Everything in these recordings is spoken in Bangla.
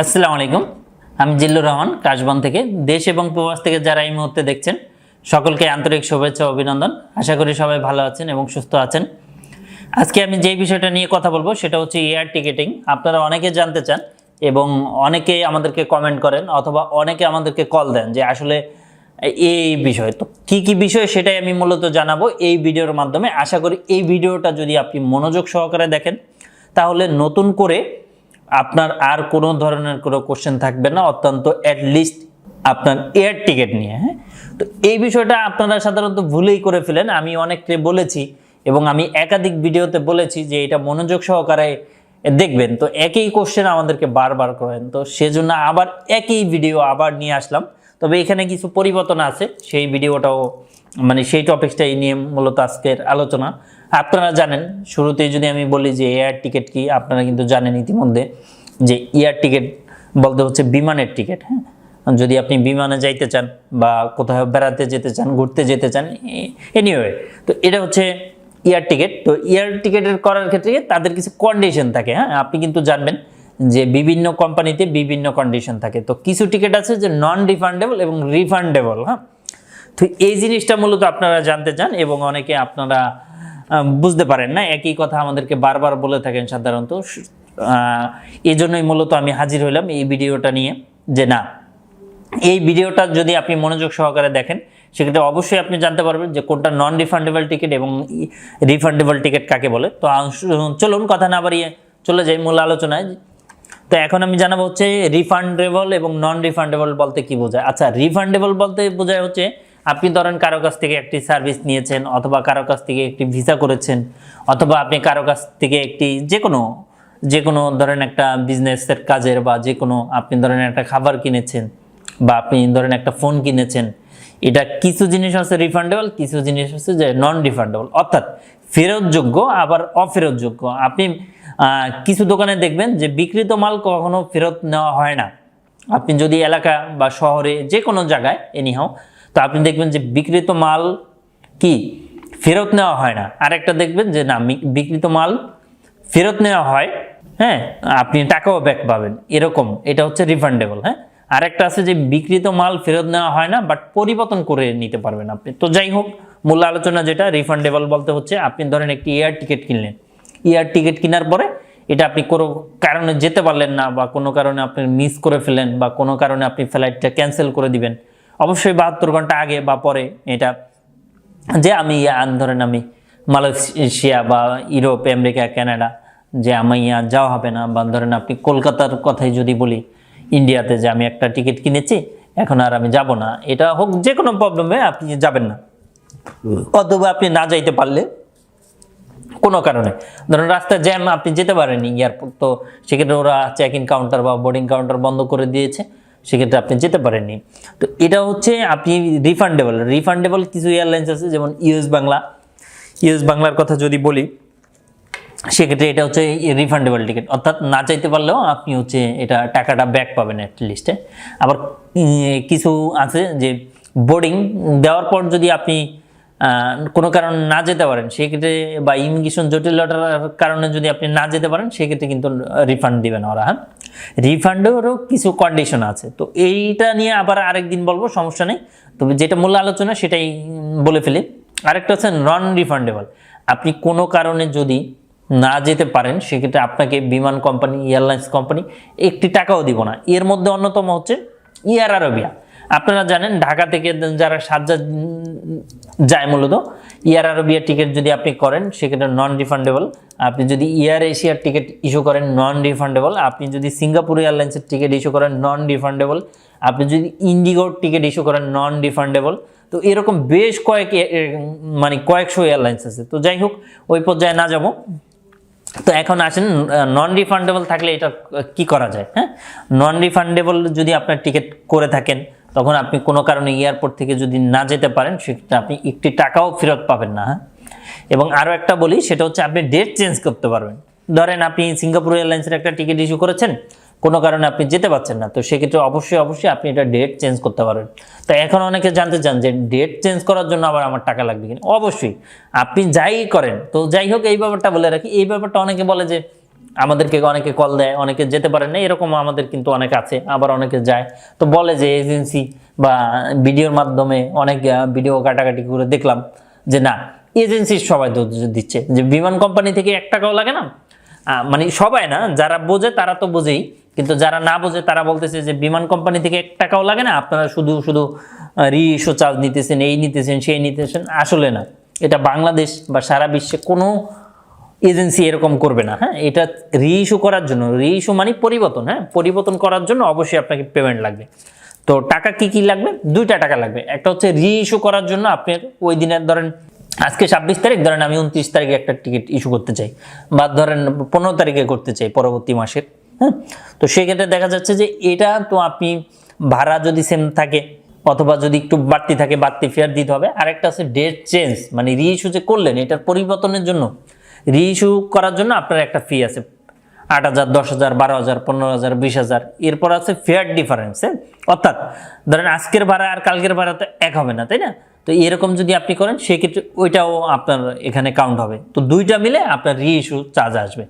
আসসালামু আলাইকুম। আমি জিল্লুর রহমান, কাশবন থেকে। দেশ এবং প্রবাস থেকে যারা এই মুহূর্তে দেখছেন, সকলকে আন্তরিক শুভেচ্ছা অভিনন্দন। আশা করি সবাই ভালো আছেন এবং সুস্থ আছেন। আজকে আমি যে বিষয়টা নিয়ে কথা বলব, সেটা হচ্ছে এয়ার টিকেটিং। আপনারা অনেকে জানতে চান এবং অনেকে আমাদেরকে কমেন্ট করেন অথবা অনেকে আমাদেরকে কল দেন যে আসলে এই বিষয়। তো কি কি বিষয় সেটাই আমি মূলত জানাব এই ভিডিওর মাধ্যমে। আশা করি এই ভিডিওটা যদি আপনি মনোযোগ সহকারে দেখেন, তাহলে নতুন করে আপনার আর কোনো ধরনের কোনো কোশ্চেন থাকবে না। অত্যন্ত অ্যাটলিস্ট আপনার এয়ার টিকিট নিয়ে হ্যাঁ? তো এই বিষয়টা আপনারা সাধারণত ভুলেই করে ফেলেন। আমি অনেককে বলেছি এবং আমি একাধিক ভিডিওতে বলেছি যে এটা মনোযোগ সহকারে দেখবেন। তো একই কোশ্চেন আমাদেরকে বারবার করেন। তো সেজন্য আবার একই ভিডিও আবার নিয়ে আসলাম। তবে এখানে কিছু পরিবর্তন আছে। সেই ভিডিওটাও মানে সেই টপিকটাই নিয়ে মূলত আজকের আলোচনা। আপনারা জানেন, শুরুতেই যদি আমি বলি যে এয়ার টিকিট কি, আপনারা কিন্তু জানেন ইতিমধ্যে যে এয়ার টিকিট বলতে হচ্ছে বিমানের টিকিট হ্যাঁ? যদি আপনি বিমানে যাইতে চান বা কোথাও বেড়াতে যেতে চান, ঘুরতে যেতে চান এনিওয়ে তো এটা হচ্ছে এয়ার টিকিট। তো এয়ার টিকিটের করার ক্ষেত্রে তাদের কিছু কন্ডিশন থাকে হ্যাঁ? আপনি কিন্তু জানবেন যে বিভিন্ন কোম্পানিতে বিভিন্ন কন্ডিশন থাকে। তো কিছু টিকিট আছে যে নন রিফান্ডেবল এবং রিফান্ডেবল হ্যাঁ? তো এই জিনিসটা মূলত আপনারা জানতে চান এবং অনেকে আপনারা বুঝতে পারেন না, একই কথা আমাদেরকে বারবার বলে থাকেন সাধারণত। এই জন্যই মূলত আমি হাজির হইলাম এই ভিডিওটা নিয়ে যে না, এই ভিডিওটা যদি আপনি মনোযোগ সহকারে দেখেন, সেক্ষেত্রে অবশ্যই আপনি জানতে পারবেন যে কোনটা নন রিফান্ডেবল টিকিট এবং রিফান্ডেবল টিকিট কাকে বলে। তো চলুন কথা না বাড়িয়ে চলে যাই মূল আলোচনায়। তো এখন আমি জানাব হচ্ছে রিফান্ডেবল এবং নন রিফান্ডেবল বলতে কি বোঝায়। আচ্ছা রিফান্ডেবল বলতে বোঝায় হচ্ছে আপনি ধরেন কারও কাছ থেকে একটি সার্ভিস নিয়েছেন অথবা কারও কাছ থেকে একটি ভিসা করেছেন, অথবা আপনি কারও কাছ থেকে একটি যে কোনো যে কোনো ধরেন একটা বিজনেসের কাজের বা যে কোনো আপনি ধরেন একটা খাবার কিনেছেন বা আপনি ধরেন একটা ফোন কিনেছেন, এটা কিছু জিনিস আছে রিফান্ডেবল কিছু জিনিস আছে যে নন রিফান্ডেবল অর্থাৎ ফেরতযোগ্য আবার অফেরতযোগ্য। আপনি কিছু দোকানে দেখবেন যে বিক্রিত মাল কখনো ফেরত নেওয়া হয় না। আপনি যদি এলাকা বা শহরে যে কোনো জায়গায় এনিহাও তো আপনি দেখবেন যে বিক্রিত মাল কি ফেরত নেওয়া হয় না। আরেকটা দেখবেন যে না বিক্রিত মাল ফেরত নেওয়া হয় হ্যাঁ আপনি টাকাও ব্যাক পাবেন। এরকম, এটা হচ্ছে রিফান্ডেবল হ্যাঁ। আরেকটা আছে যে বিক্রিত মাল ফেরত নেওয়া হয় না বাট পরিবর্তন করে নিতে পারবেন আপনি। তো যাই হোক, মূল আলোচনা যেটা রিফান্ডেবল বলতে হচ্ছে, আপনি ধরেন একটি এয়ার টিকিট কিনলেন। এয়ার টিকিট কেনার পরে এটা আপনি কোনো কারণে যেতে পারলেন না, বা কোনো কারণে আপনি মিস করে ফেলেন বা কোনো কারণে আপনি ফ্লাইটটা ক্যান্সেল করে দিবেন। অবশ্যই বাহাত্তর ঘণ্টা আগে বা পরে এটা যে আমি ধরেন আমি মালয়েশিয়া বা ইউরোপ, আমেরিকা, কানাডা যে আমি ইয়া যাওয়া হবে না, বা ধরেন আপনি কলকাতার কথাই যদি বলি, ইন্ডিয়াতে যে আমি একটা টিকিট কিনেছি, এখন আর আমি যাব না। এটা হোক যে কোনো প্রবলেমে আপনি যাবেন না। অথবা আপনি না যাইতে পারলে কোনো কারণে। ধরুন রাস্তায় জ্যাম, আপনি যেতে পারেননি এয়ারপোর্ট তো সেক্ষেত্রে ওরা চেক ইন কাউন্টার বা বোর্ডিং কাউন্টার বন্ধ করে দিয়েছে। সেক্ষেত্রে আপনি যেতে পারেননি। তো এটা হচ্ছে আপনি রিফান্ডেবল রিফান্ডেবল কিছু এয়ারলাইন্স আছে যেমন ইউএস বাংলা। ইউএস বাংলার কথা যদি বলি, সেক্ষেত্রে এটা হচ্ছে রিফান্ডেবল টিকিট অর্থাৎ না চাইতে পারলেও আপনি হচ্ছে এটা টাকাটা ব্যাক পাবেন অ্যাটলিস্টে আবার কিছু আছে যে বোর্ডিং দেওয়ার পর যদি আপনি কোনো কারণ না যেতে পারেন, সেক্ষেত্রে বা ইমিগ্রেশন জটিলতার কারণে যদি আপনি না যেতে পারেন, সেক্ষেত্রে কিন্তু রিফান্ড দিবেন ওরা হ্যাঁ? রিফান্ডেরও কিছু কন্ডিশন আছে। তো এইটা নিয়ে আবার আরেকদিন বলব, সমস্যা নেই। তবে যেটা মূল আলোচনা, সেটাই বলে ফেলি। আরেকটা হচ্ছে নন রিফান্ডেবল আপনি কোনো কারণে যদি না যেতে পারেন, সেক্ষেত্রে আপনাকে বিমান কোম্পানি, এয়ারলাইন্স কোম্পানি একটি টাকাও দিব না। এর মধ্যে অন্যতম হচ্ছে এয়ার আরবিয়া আপনারা জানেন, ঢাকা থেকে যারা সাজ্জা যায় মূলত এয়ার আরবিয়া টিকিট যদি আপনি করেন, সেক্ষেত্রে নন রিফান্ডেবল আপনি যদি এয়ার এশিয়ার টিকিট ইস্যু করেন নন রিফান্ডেবল আপনি যদি সিঙ্গাপুর এয়ারলাইন্সের টিকিট ইস্যু করেন নন রিফান্ডেবল আপনি যদি ইন্ডিগোর টিকিট ইস্যু করেন নন রিফান্ডেবল তো এরকম বেশ কয়েক মানে কয়েকশো এয়ারলাইন্স আছে। তো যাই হোক, ওই পর্যায়ে না যাব। তো এখন আসেন নন রিফান্ডেবল থাকলে এটা কি করা যায় হ্যাঁ? নন রিফান্ডেবল যদি আপনার টিকিট করে থাকেন তখন আপনি কোনো কারণে এয়ারপোর্ট থেকে যদি না যেতে পারেন, সেক্ষেত্রে আপনি একটি টাকাও ফেরত পাবেন না হ্যাঁ? এবং আরও একটা বলি, সেটা হচ্ছে আপনি ডেট চেঞ্জ করতে পারবেন। ধরেন আপনি সিঙ্গাপুর এয়ারলাইন্সের একটা টিকিট ইস্যু করেছেন, কোনো কারণে আপনি যেতে পারছেন না, তো সেক্ষেত্রে অবশ্যই অবশ্যই আপনি এটা ডেট চেঞ্জ করতে পারবেন। তো এখন অনেকে জানতে চান যে ডেট চেঞ্জ করার জন্য আবার আমার টাকা লাগবে কিনা? অবশ্যই, আপনি যাই করেন, তো যাই হোক, এই ব্যাপারটা বলে রাখি, এই ব্যাপারটা অনেকে বলে যে আমাদেরকে অনেকে কল দেয়, অনেকে যেতে পারে না, এরকম আমাদের কিন্তু অনেক আছে, আবার অনেকে যায়। তো বলে যে এজেন্সি বা ভিডিওর মাধ্যমে অনেক ভিডিও কাটাকাটি করে দেখলাম যে না এজেন্সির সবাই দিচ্ছে। যে বিমান কোম্পানি থেকে এক টাকাও লাগে না। মানে সবাই না, যারা বোঝে তারা তো বোঝেই, কিন্তু যারা না বোঝে তারা বলতেছে যে বিমান কোম্পানি থেকে এক টাকাও লাগে না, আপনারা শুধু শুধু রিইস্যু চার্জ নিতেছেন, এই নিতেছেন, সেই নিতেছেন, আসলে না। এটা বাংলাদেশ বা সারা বিশ্বে কোনো এজেন্সি এরকম করবে না হ্যাঁ? এটা রিইস্যু করার জন্য রিইস্যু মানে পরিবর্তন হ্যাঁ? পরিবর্তন করার জন্য অবশ্যই আপনাকে পেমেন্ট লাগবে। তো টাকা কি কি লাগবে? দুইটা টাকা লাগবে। একটা হচ্ছে রিইস্যু করার জন্য আপনার ওই দিনের ধরেন, আজকে ছাব্বিশ তারিখ, ধরেন আমি উনত্রিশ তারিখে একটা টিকিট ইস্যু করতে চাই বা ধরেন পনেরো তারিখে করতে চাই পরবর্তী মাসের হ্যাঁ? তো সেক্ষেত্রে দেখা যাচ্ছে যে এটা তো আপনি ভাড়া যদি সেম থাকে অথবা যদি একটু বাড়তি থাকে, বাড়তি ফেয়ার দিতে হবে। আরেকটা আছে ডেট চেঞ্জ মানে রিইস্যু যে করলেন, এটার পরিবর্তনের জন্য রিইস্যু করার জন্য আপনার একটা ফি আছে। আট হাজার, দশ হাজার, বারো হাজার, পনেরো হাজার, বিশ হাজার। এরপর আছে ফেয়ার ডিফারেন্স হ্যাঁ? অর্থাৎ ধরেন আজকের ভাড়া আর কালকের ভাড়া তো এক হবে না, তাই না? তো এরকম যদি আপনি করেন, সেক্ষেত্রে ওইটাও আপনার এখানে কাউন্ট হবে। তো দুইটা মিলে আপনার রিইস্যু চার্জ আসবে।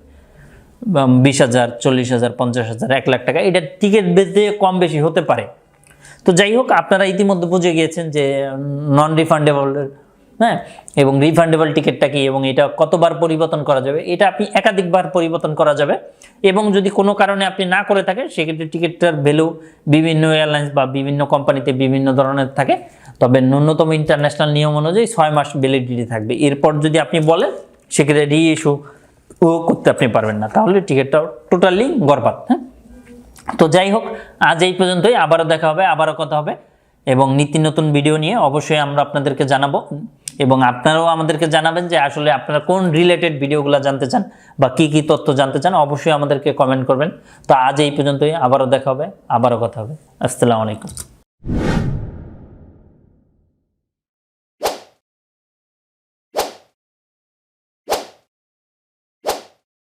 বিশ হাজার, চল্লিশ হাজার, পঞ্চাশ হাজার, এক লাখ টাকা। এটা টিকিট বেচতে কম বেশি হতে পারে। তো যাই হোক, আপনারা ইতিমধ্যে বুঝে গিয়েছেন যে নন রিফান্ডেবল হ্যাঁ? এবং রিফান্ডেবল টিকিটটা কি এবং এটা কতবার পরিবর্তন করা যাবে? এটা আপনি একাধিকবার পরিবর্তন করা যাবে। এবং যদি কোনো কারণে আপনি না করে থাকেন, সেক্ষেত্রে টিকিটটার ভ্যালু বিভিন্ন এয়ারলাইন্স বা বিভিন্ন কোম্পানিতে বিভিন্ন ধরনের থাকে। তবে ন্যূনতম ইন্টারন্যাশনাল নিয়ম অনুযায়ী ছয় মাস ভ্যালিডিটি থাকবে। এরপর যদি আপনি বলেন, সেক্ষেত্রে রি ইস্যু ও করতে আপনি পারবেন না। তাহলে টিকিটটা টোটালি গরবাদ হ্যাঁ? তো যাই হোক, আজ এই পর্যন্তই। আবারও দেখা হবে, আবারও কথা হবে। এবং নীতি নতুন ভিডিও নিয়ে অবশ্যই আমরা আপনাদেরকে জানাব। এবং আপনারাও আমাদেরকে জানাবেন যে আসলে আপনারা কোন রিলেটেড ভিডিওগুলো জানতে চান বা কি কি তথ্য জানতে চান, অবশ্যই আমাদেরকে কমেন্ট করবেন। তো আজ এই পর্যন্তই, আবারও দেখা হবে, আবারও কথা হবে। আসসালামু আলাইকুম।